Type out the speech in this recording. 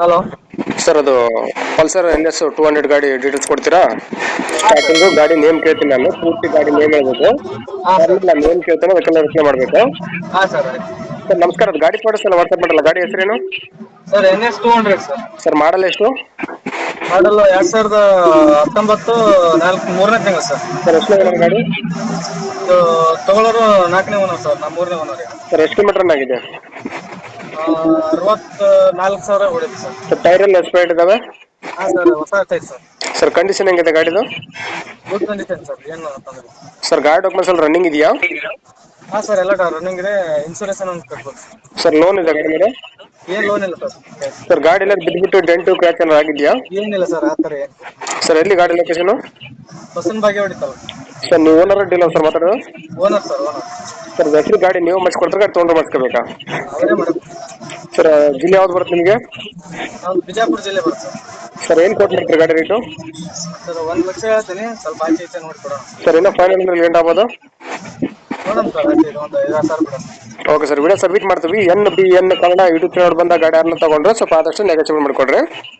Hello. Sir ಅದು Pulsar N S two hundred ಗಾಡಿ details ಕೊಡ್ತೀರಾ? ಸ್ಟಾರ್ಟಿಂಗು ಗಾಡಿ ನೇಮ್ ಕೇಳ್ತೀನಿ ನಾನು ಪೂರ್ತಿ ಗಾಡಿ ನೇಮ್ ಹೇಳ್ಬೇಕು ಸರ್. ನಾನು ನೇಮ್ ಕೇಳ್ತೇನೆ ಅದಕ್ಕೆಲ್ಲ ರಿಪ್ಲೈ ಮಾಡಬೇಕು. ಹಾಂ ಸರ್ ಸರ್ ನಮಸ್ಕಾರ ಅದು ಗಾಡಿ ಫೋಟೋಸ್ ಎಲ್ಲ ವಾಟ್ಸಪ್ ಮಾಡಲ್ಲ ಗಾಡಿ ಹೆಸರೇನು? Sir N S two hundred sir. Sir model ಎಷ್ಟು? ಮಾಡಲ್ ಎರಡ್ ಸಾವಿರದ ಹತ್ತೊಂಬತ್ತು ನಾಲ್ಕು ಮೂರನೇ ತಿಂಗಳು ಸರ್. ಸರ್ ಎಷ್ಟು ಓನರ್ ಗಾಡಿ? ಇದು ತಗೊಳ್ಳೋರು ನಾಲ್ಕನೇ ಓನರ್ ಸರ್ ನಮ್ಮ ಮೂರನೇ ಓನರ್. ಸರ್ ಎಷ್ಟು ಕಿಲೋಮೀಟರ್ ಆಗಿದೆ? ಅರವತ್ತು ನಾಲ್ಕು ಸಾವಿರ ಸರ್. ಸರ್ ಟೈರ್ ಎಲ್ಲ ಎಕ್ಸ್ಪೈರ್ಡ್ ಇದಾವೆ? ಹಾಂ ಸರ್ ಹೊಸ ಆಗ್ತೈತೆ ಸರ್. ಸರ್ ಕಂಡೀಷನ್ ಹೆಂಗಿದೆ ಗಾಡಿದು? ಗುಡ್ ಕಂಡೀಷನ್ ಸರ್ ಏನು ತೊಂದರೆ ಸರ್ ಗಾಡಿ ಡಾಕ್ಯುಮೆಂಟ್ಸ್ ಎಲ್ಲ ರನ್ನಿಂಗ್ ಇದೆಯಾ? ಹಾ ಸರ್ ಎಲ್ಲ ರನ್ನಿಂಗ್ ಇದೆ. ಇನ್ಸೂರೆನ್ಸ್ ಒಂದು ಕಟ್ಬೋದು ಸರ್. ಲೋನ್ ಇದೆ ಗಾಡಿ ಮೇಲೆ? ಏನು ಲೋನ್ ಇಲ್ಲ ಸರ್? ಸರ್ ಗಾಡಿ ಎಲ್ಲ ಬಿದ್ದುಬಿಟ್ಟು ಡೆಂಟು ಕ್ರ್ಯಾಚ್ ಏನಾರು ಆಗಿದೆಯಾ? ಏನಿಲ್ಲ ಸರ್ ಆ ಥರ ಏನು ಸರ್ ಎಲ್ಲಿ ಗಾಡಿ ಲೊಕೇಶನು ಬಸ್ಸಿನ ಬಗ್ಗೆ ಹೊಡಿತಲ್ಲ ಸರ್ ನೀವು ಓನರ್ ಡೀಲರ್ ಸರ್ ಮಾತಾಡೋದು? ಓನರ್ ಸರ್ ಓನರ್ ಸರ್ ಹೆಸರು ಗಾಡಿ ನೀವು ಮಾಡಿಸ್ಕೊಡ್ತಾರೆ ಗಾಡಿ ತೊಗೊಂಡ್ರೆ ಮಾಡಿಸ್ಕೋಬೇಕಾ? ಅವರೇ ಮಾಡೋದು ಸರ್ ಜಿಲ್ಲೆ ಯಾವ್ದು ಬರುತ್ತೆ ನಿಮಗೆ? ನಾವು ಬಿಜಾಪುರ ಜಿಲ್ಲೆ ಬರುತ್ತೆ. ಸರ್ ಏನು ಕೊಟ್ಟು ಮಾಡ್ತೀರಿ ಗಾಡಿ ರೇಟು ಸರ್ ಒಂದು ಲಕ್ಷ ಹೇಳ್ತೀನಿ ಸ್ವಲ್ಪ ಆಚೆ ಈಚೆ ನೋಡ್ಕೊಡೋಣ. ಸರ್ ಇನ್ನೂ ಫೈನಲ್ ಅಂದ್ರೆ ಲೇಟ್ ಆಗ್ಬೋದು? ನೋಡೋಣ ಸರ್ ಆಚೆ ಇದು ಒಂದು ಐದಾರು ಸಾವಿರ ಬಿಡೋಣ ಓಕೆ ಸರ್ ವಿಡಿಯೋ ಸಬ್ಮಿಟ್ ಮಾಡ್ತೀವಿ. N B N Kannada YouTube channel ಬಂದ ಗಾಡಿ ಯಾರನ್ನ ತಗೊಂಡ್ರೆ ಸ್ವಲ್ಪ ಆದಷ್ಟು ನೆಗೆಟಿವ್ ಮಾಡಿಕೊಡ್ರಿ.